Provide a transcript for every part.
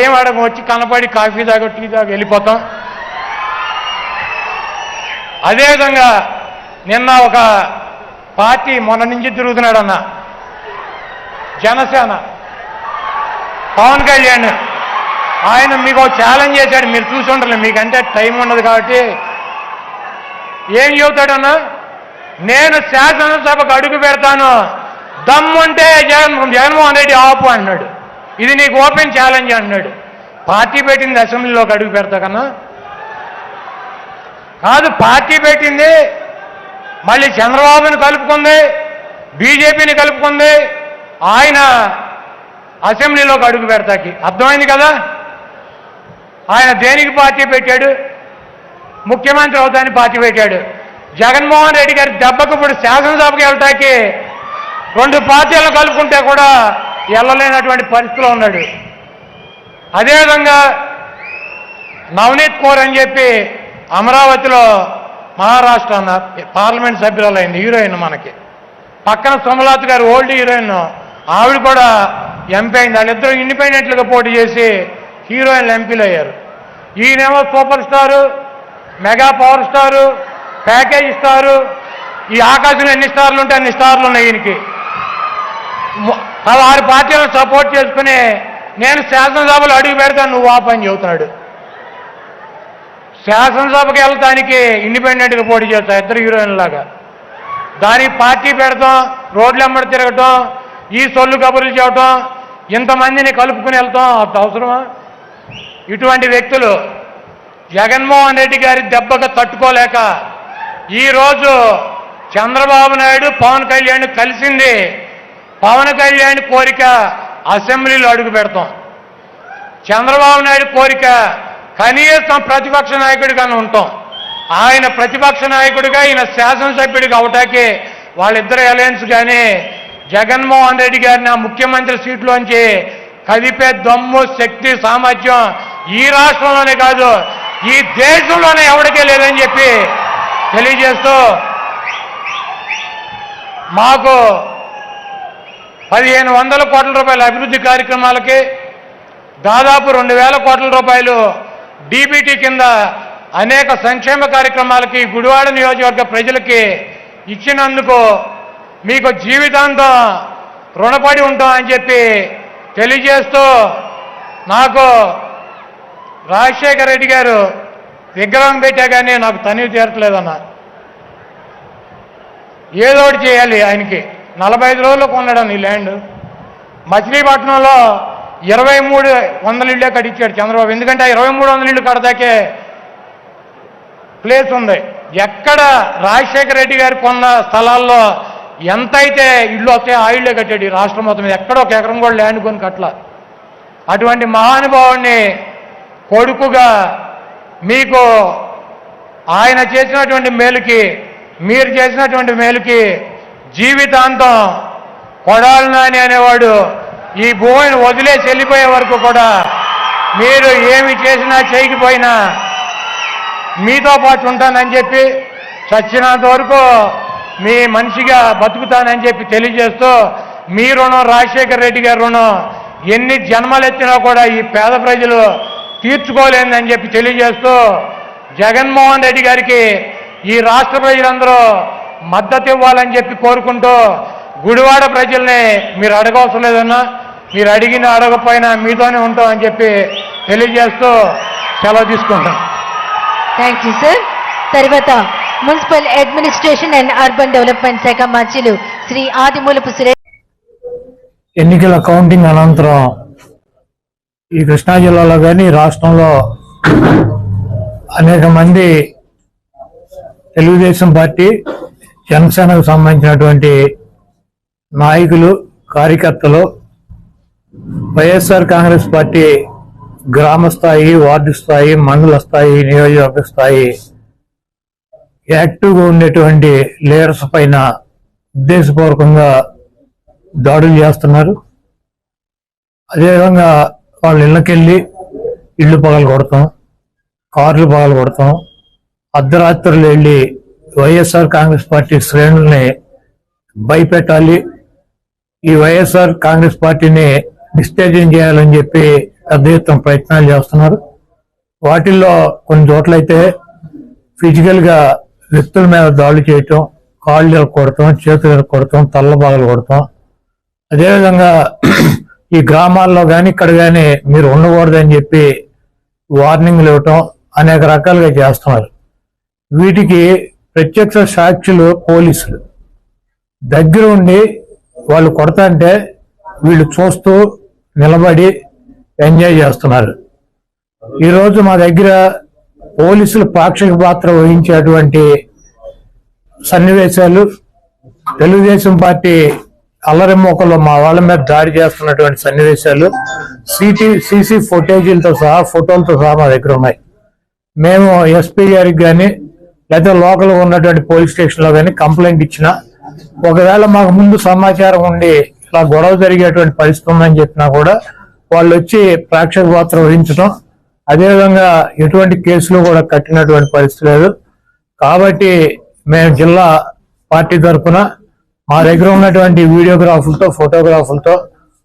ఏం అడగం వచ్చి కనపడి కాఫీ దాకా టీ దాకా వెళ్ళిపోతాం. అదేవిధంగా నిన్న ఒక పార్టీ మొన్న నుంచి తిరుగుతున్నాడు అన్న. జనసేన. పవన్ కళ్యాణ్. ఆయన మీకు ఛాలెంజ్ చేశాడు. మీరు చూసి ఉండలేదు మీకంటే టైం ఉండదు కాబట్టి. ఏం చెబుతాడన్నా నేను శాసనసభకు అడుగు పెడతాను. దమ్ముంటే జగన్ జగన్మోహన్ రెడ్డి ఆపు అన్నాడు. ఇది నీకు ఓపెన్ ఛాలెంజ్ అన్నాడు పార్టీ పెట్టింది అసెంబ్లీలోకి అడుగు పెడతా కన్నా. కాదు పార్టీ పెట్టింది మళ్ళీ చంద్రబాబుని కలుపుకుంది బీజేపీని కలుపుకుంది ఆయన అసెంబ్లీలోకి అడుగు పెడతాకి. అర్థమైంది కదా? ఆయన దేనికి పార్టీ పెట్టాడు? ముఖ్యమంత్రి అవుతాని పార్టీ పెట్టాడు. జగన్మోహన్ రెడ్డి గారి దెబ్బకు ఇప్పుడు శాసనసభకి వెళ్తాకి రెండు పార్టీలను కలుపుకుంటే కూడా వెళ్ళలేనటువంటి పరిస్థితిలో ఉన్నాడు. అదేవిధంగా నవనీత్ కౌర్ అని చెప్పి అమరావతిలో మహారాష్ట్ర అన్న పార్లమెంట్ సభ్యురాలైంది హీరోయిన్ మనకి. పక్కన సుమలత గారు ఓల్డ్ హీరోయిన్. ఆవిడ కూడా ఎంపీ అయింది. వాళ్ళిద్దరూ ఇండిపెండెంట్లుగా పోటీ చేసి హీరోయిన్లు ఎంపీలు అయ్యారు. ఈయనేమో super star mega power star package star. ఈ ఆకాశంలో ఎన్ని స్టార్లు ఉంటే అన్ని స్టార్లు ఉన్నాయి ఈయనకి. పదహారు పార్టీలను సపోర్ట్ చేసుకుని నేను శాసనసభలో అడుగు పెడతాను నువ్వు ఆ పని చెబుతున్నాడు. శాసనసభకి వెళ్తానికి ఇండిపెండెంట్గా పోటీ చేస్తా ఇద్దరు హీరోయిన్ లాగా. దానికి పార్టీ పెడతాం రోడ్లు అమ్మడి తిరగటం ఈ సొల్లు కబుర్లు చేయటం ఇంతమందిని కలుపుకుని వెళ్తాం అంత అవసరమా? ఇటువంటి వ్యక్తులు జగన్మోహన్ రెడ్డి గారి దెబ్బకు తట్టుకోలేక ఈరోజు చంద్రబాబు నాయుడు పవన్ కళ్యాణ్ కలిసింది పవన్ కళ్యాణ్ కోరిక అసెంబ్లీలో అడుగు పెడతాం. చంద్రబాబు నాయుడు కోరిక కనీసం ప్రతిపక్ష నాయకుడిగానే ఉంటాం. ఆయన ప్రతిపక్ష నాయకుడిగా ఈయన శాసనసభ్యుడిగా అవటాకే వాళ్ళిద్దరు అలయన్స్ కానీ జగన్మోహన్ రెడ్డి గారిని ఆ ముఖ్యమంత్రి సీట్లోంచి కదిపే దమ్ము శక్తి సామర్థ్యం ఈ రాష్ట్రంలోనే కాదు ఈ దేశంలోనే ఎవరికే లేదని చెప్పి తెలియజేస్తూ మాకు పదిహేను వందల కోట్ల రూపాయల అభివృద్ధి కార్యక్రమాలకి దాదాపు రెండు వేల కోట్ల రూపాయలు డీబీటీ కింద అనేక సంక్షేమ కార్యక్రమాలకి గుడివాడ నియోజకవర్గ ప్రజలకి ఇచ్చినందుకు మీకు జీవితాంతం రుణపడి ఉంటాం అని చెప్పి తెలియజేస్తూ నాకు రాజశేఖర రెడ్డి గారు విగ్రహం పెట్టా కానీ నాకు తనివి తీరట్లేదన్న ఏదో ఒకటి చేయాలి ఆయనకి. నలభై ఐదు రోజులు కొన్నాడు నీ ల్యాండ్. మచిలీపట్నంలో ఇరవై మూడు వందల ఇళ్ళే కట్టించాడు చంద్రబాబు. ఎందుకంటే ఆ ఇరవై మూడు వందల ఇళ్ళు కడతాకే ప్లేస్ ఉంది. ఎక్కడ రాజశేఖర రెడ్డి గారు కొన్న స్థలాల్లో ఎంత అయితే ఇళ్ళు వస్తాయో ఆ ఇళ్ళే కట్టాడు ఈ రాష్ట్రం మొత్తం మీద. ఎక్కడ ఒక ఎకరం కూడా ల్యాండ్ కొని కట్టల. అటువంటి మహానుభావుణ్ణి కొడుకుగా మీకు ఆయన చేసినటువంటి మేలుకి మీరు చేసినటువంటి మేలుకి జీవితాంతం కొడాలి నాని అనేవాడు ఈ భూమిని వదిలేసి వెళ్ళిపోయే వరకు కూడా మీరు ఏమి చేసినా చేయకపోయినా మీతో పాటు ఉంటానని చెప్పి చచ్చినంత వరకు మీ మనిషిగా బతుకుతానని చెప్పి తెలియజేస్తూ మీ రుణం రాజశేఖర రెడ్డి గారి రుణం ఎన్ని జన్మలెత్తినా కూడా ఈ పేద ప్రజలు తీర్చుకోలేదని చెప్పి తెలియజేస్తూ జగన్మోహన్ రెడ్డి గారికి ఈ రాష్ట్ర ప్రజలందరూ మద్దతు ఇవ్వాలని చెప్పి కోరుకుంటూ గుడివాడ ప్రజల్ని మీరు అడగవసరం లేదన్నా మీరు అడిగిన అడగపోయినా మీతోనే ఉంటాం అని చెప్పి తెలియజేస్తూ సెలవు తీసుకుంటాం థ్యాంక్ యూ సార్ తర్వాత municipal administration and urban development శాఖ మంత్రులు శ్రీ ఆదిమూలపు సురేష్. ఎన్నికల కౌంటింగ్ అనంతరం ఈ కృష్ణా జిల్లాలో కానీ రాష్ట్రంలో అనేక మంది తెలుగుదేశం పార్టీ జనసేనకు సంబంధించినటువంటి నాయకులు కార్యకర్తలు వైఎస్ఆర్ కాంగ్రెస్ పార్టీ గ్రామ స్థాయి వార్డు స్థాయి మండల స్థాయి నియోజకవర్గ స్థాయి యాక్టివ్గా ఉండేటువంటి లీడర్స్ పైన ఉద్దేశపూర్వకంగా దాడులు చేస్తున్నారు. అదేవిధంగా వాళ్ళ ఇళ్ళకెళ్ళి ఇళ్ళు పగలు కొడతాం కార్లు పగలు కొడతాం అర్ధరాత్రులు వెళ్ళి వైఎస్ఆర్ కాంగ్రెస్ పార్టీ శ్రేణుల్ని భయపెట్టాలి. ఈ వైఎస్ఆర్ కాంగ్రెస్ పార్టీని డిస్టేజింగ్ చేయాలని చెప్పి పెద్ద ఎత్తున ప్రయత్నాలు చేస్తున్నారు. వాటిల్లో కొన్ని చోట్లయితే ఫిజికల్గా వ్యక్తుల మీద దాడులు చేయటం కాళ్ళు కొడటం చేతులు కొడతాం తల్ల బాగలు కొడటం అదేవిధంగా ఈ గ్రామాల్లో కానీ ఇక్కడ కానీ మీరు ఉండకూడదని చెప్పి వార్నింగ్లు ఇవ్వటం అనేక రకాలుగా చేస్తున్నారు. వీటికి ప్రత్యక్ష సాక్షులు పోలీసులు. దగ్గర ఉండి వాళ్ళు కొడతాంటే వీళ్ళు చూస్తూ నిలబడి ఎంజాయ్ చేస్తున్నారు. ఈరోజు మా దగ్గర పోలీసులు పాక్షిక పాత్ర వహించేటువంటి సన్నివేశాలు తెలుగుదేశం పార్టీ అల్లరిమోకలో మా వాళ్ళ మీద దాడి చేస్తున్నటువంటి సన్నివేశాలు సిటీ సీసీ ఫుటేజీలతో సహా ఫోటోలతో సహా మా దగ్గర ఉన్నాయి. మేము ఎస్పీ గారికి కానీ లేదా లోకల్ ఉన్నటువంటి పోలీస్ స్టేషన్లో కానీ కంప్లైంట్ ఇచ్చినా ఒకవేళ మాకు ముందు సమాచారం ఉండి ఇలా గొడవ జరిగేటువంటి పరిస్థితి ఉందని చెప్పినా కూడా వాళ్ళు వచ్చి ప్రేక్షక పాత్ర వహించడం అదేవిధంగా ఎటువంటి కేసులు కూడా కట్టినటువంటి పరిస్థితి లేదు. కాబట్టి మేము జిల్లా పార్టీ తరఫున మా దగ్గర ఉన్నటువంటి వీడియోగ్రాఫులతో ఫోటోగ్రాఫులతో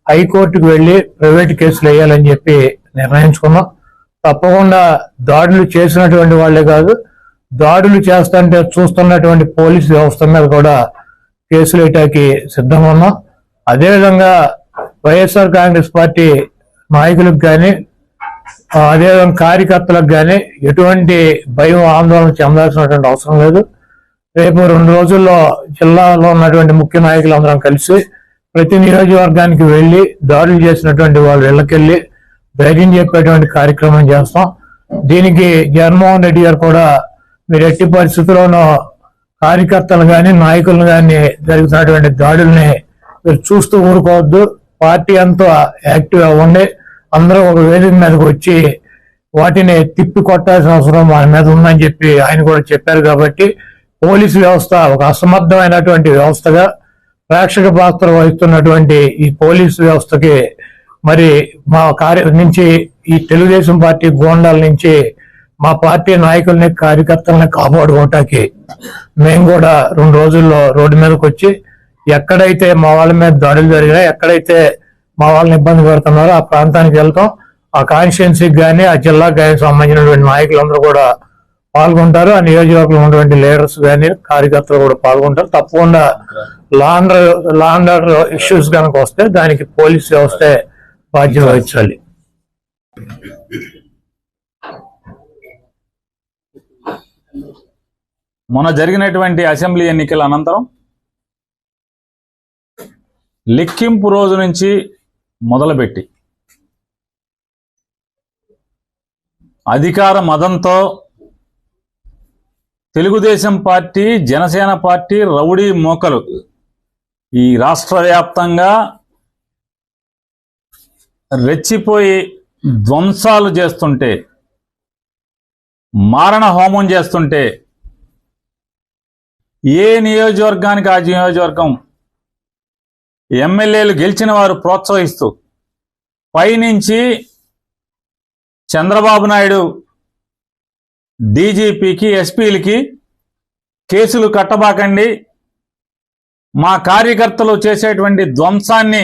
హైకోర్టుకు వెళ్ళి ప్రైవేట్ కేసులు వేయాలని చెప్పి నిర్ణయించుకున్నాం. తప్పకుండా దాడులు చేసినటువంటి వాళ్ళే కాదు దాడులు చేస్తుంటే చూస్తున్నటువంటి పోలీస్ వ్యవస్థ మీద కూడా కేసులు వేయటానికి సిద్ధంగా ఉన్నాం. అదేవిధంగా వైఎస్ఆర్ కాంగ్రెస్ పార్టీ నాయకులకు కానీ అదేవిధంగా కార్యకర్తలకు కానీ ఎటువంటి భయం ఆందోళన చెందాల్సినటువంటి అవసరం లేదు. రేపు రెండు రోజుల్లో జిల్లాలో ఉన్నటువంటి ముఖ్య నాయకులందరం కలిసి ప్రతి నియోజకవర్గానికి వెళ్ళి దాడులు చేసినటువంటి వాళ్ళు ఇళ్ళకెళ్ళి ధైర్యం చెప్పేటువంటి కార్యక్రమం చేస్తాం. దీనికి జగన్మోహన్ రెడ్డి గారు కూడా మీరు ఎట్టి పరిస్థితుల్లోనూ కార్యకర్తలు కానీ నాయకులను కానీ జరుగుతున్నటువంటి దాడుల్ని మీరు చూస్తూ ఊరుకోవద్దు. పార్టీ అంతా యాక్టివ్ అవ్వండి అందరూ ఒక వేదిక మీదకి వచ్చి వాటిని తిప్పి కొట్టాల్సిన అవసరం మన మీద ఉందని చెప్పి ఆయన కూడా చెప్పారు కాబట్టి పోలీసు వ్యవస్థ ఒక అసమర్థమైనటువంటి వ్యవస్థగా ప్రేక్షక పాత్ర వహిస్తున్నటువంటి ఈ పోలీసు వ్యవస్థకి మరి మా కార్య నుంచి ఈ తెలుగుదేశం పార్టీ గోండాల నుంచి మా పార్టీ నాయకుల్ని కార్యకర్తలను కాపాడుకోవటానికి మేము కూడా రెండు రోజుల్లో రోడ్డు మీదకి వచ్చి ఎక్కడైతే మా వాళ్ళ మీద దాడులు జరిగినా ఎక్కడైతే మా వాళ్ళని ఇబ్బంది పెడుతున్నారో ఆ ప్రాంతానికి వెళ్తాం. ఆ కాన్స్టిట్యున్సీకి కానీ ఆ జిల్లాకు కానీ సంబంధించినటువంటి నాయకులందరూ కూడా పాల్గొంటారు. ఆ నియోజకవర్గంలో ఉన్నటువంటి లీడర్స్ కానీ కార్యకర్తలు కూడా పాల్గొంటారు. తప్పకుండా లాండర్ లాండర్ ఇష్యూస్ కనుక వస్తే దానికి పోలీస్ వ్యవస్థ బాధ్యత వహించాలి. మొన్న జరిగినటువంటి అసెంబ్లీ ఎన్నికల అనంతరం లెక్కింపు రోజు నుంచి మొదలుపెట్టి అధికార మదంతో Telugu Desam party Janasena party rowdy మోకలు ఈ రాష్ట్ర వ్యాప్తంగా రెచ్చిపోయి ధ్వంసాలు చేస్తుంటే మారణ హోమం చేస్తుంటే ఏ నియోజకవర్గానికి ఆ నియోజకవర్గం? ఎమ్మెల్యేలు గెలిచిన వారు ప్రోత్సహిస్తూ పైనుంచి చంద్రబాబు నాయుడు డీజీపీకి ఎస్పీలకి కేసులు కట్టబాకండి. మా కార్యకర్తలు చేసేటువంటి ధ్వంసాన్ని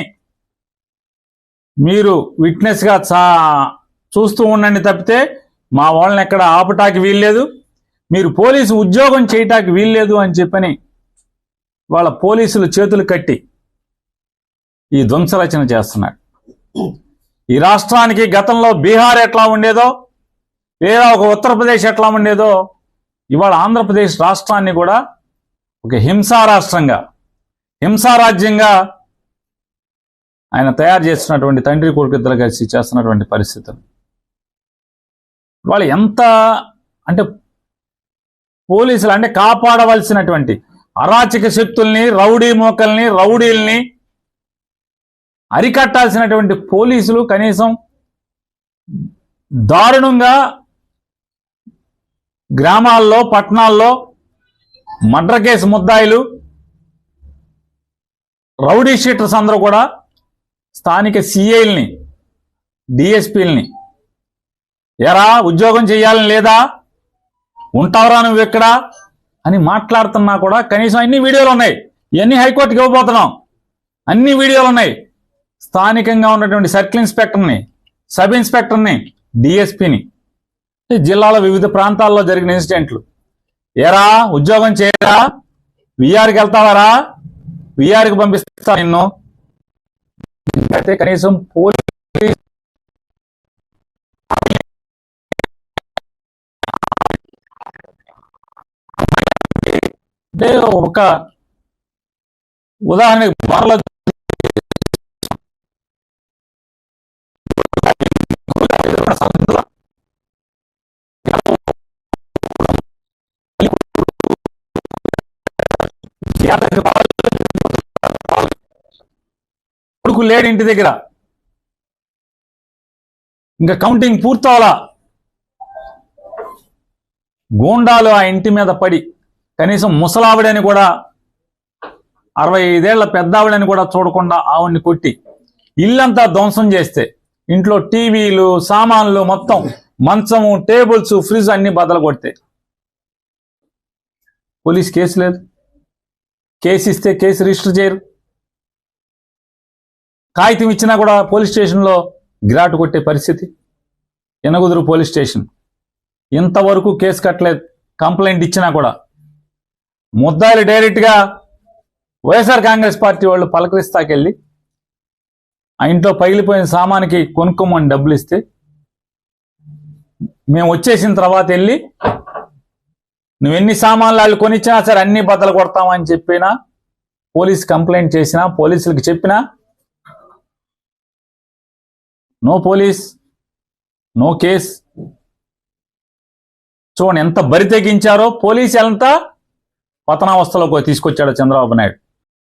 మీరు విట్నెస్గా చా చూస్తూ ఉండండి తప్పితే మా వాళ్ళని ఎక్కడ ఆపటాకి వీల్లేదు. మీరు పోలీసు ఉద్యోగం చేయటానికి వీల్లేదు అని చెప్పని వాళ్ళ పోలీసులు చేతులు కట్టి ఈ ధ్వంసరచన చేస్తున్నాడు ఈ రాష్ట్రానికి గతంలో బీహార్ ఎట్లా ఉండేదో లేదా ఒక ఉత్తరప్రదేశ్ ఎట్లా ఉండేదో ఇవాళ ఆంధ్రప్రదేశ్ రాష్ట్రాన్ని కూడా ఒక హింసా రాష్ట్రంగా హింసారాజ్యంగా ఆయన తయారు చేస్తున్నటువంటి తండ్రి కొడుకు ఇద్దరు కలిసి చేస్తున్నటువంటి పరిస్థితులు. వాళ్ళు ఎంత అంటే పోలీసులు అంటే కాపాడవలసినటువంటి అరాచక శక్తుల్ని రౌడీ మోకల్ని రౌడీల్ని అరికట్టాల్సినటువంటి పోలీసులు కనీసం దారుణంగా గ్రామాల్లో పట్టణాల్లో మర్డర్ కేసు ముద్దాయిలు రౌడీ షీటర్స్ అందరూ కూడా స్థానిక సిఐల్ని డిఎస్పీల్ని ఎరా ఉద్యోగం చేయాలని లేదా ఉంటావురా నువ్వు ఎక్కడ? అని మాట్లాడుతున్నా కూడా కనీసం అన్ని వీడియోలు ఉన్నాయి. ఇవన్నీ హైకోర్టుకి ఇవ్వబోతున్నాం. అన్ని వీడియోలు ఉన్నాయి. స్థానికంగా ఉన్నటువంటి సర్కిల్ ఇన్స్పెక్టర్ని సబ్ ఇన్స్పెక్టర్ని డిఎస్పిని. జిల్లాలో వివిధ ప్రాంతాల్లో జరిగిన ఇన్సిడెంట్లు. ఏరా ఉద్యోగం చేయరా? విఆర్కి వెళ్తావారా? విఆర్కి పంపిస్తా నిన్ను. అయితే కనీసం పోలీస్ అంటే ఒక ఉదాహరణకి బార్లో కొడుకు లేడు ఇంటి దగ్గర. ఇంకా కౌంటింగ్ పూర్తవలా. గూండాలు ఆ ఇంటి మీద పడి కనీసం ముసలావిడని కూడా అరవై ఐదేళ్ళ పెద్దావిడని కూడా చూడకుండా ఆవిడ్ని కొట్టి ఇల్లంతా ధ్వంసం చేస్తే ఇంట్లో టీవీలు సామాన్లు మొత్తం మంచము టేబుల్స్ ఫ్రిడ్జ్ అన్ని బదలు కొడితే పోలీస్ కేసు లేదు. కేసు ఇస్తే కేసు రిజిస్టర్ చేయరు. కాగితం ఇచ్చినా కూడా పోలీస్ స్టేషన్లో గిరాటు కొట్టే పరిస్థితి. Enagudur police station. ఇంతవరకు కేసు కట్టలేదు. కంప్లైంట్ ఇచ్చినా కూడా ముద్దాయిలు డైరెక్ట్గా వైఎస్ఆర్ కాంగ్రెస్ పార్టీ వాళ్ళు పలకరిస్తాకెళ్ళి ఆ ఇంట్లో పగిలిపోయిన సామానికి కొనుక్కోమని డబ్బులు ఇస్తే మేము వచ్చేసిన తర్వాత వెళ్ళి నువ్వు ఎన్ని సామాన్లు వాళ్ళు కొనిచ్చినా సరే అన్ని బద్దలు కొడతామని చెప్పినా పోలీస్ కంప్లైంట్ చేసినా పోలీసులకు చెప్పినా నో పోలీస్ నో కేస్. చూడండి ఎంత బరి తెగించారో పోలీసు ఎంత పతనావస్థలోకి తీసుకొచ్చాడు చంద్రబాబు నాయుడు.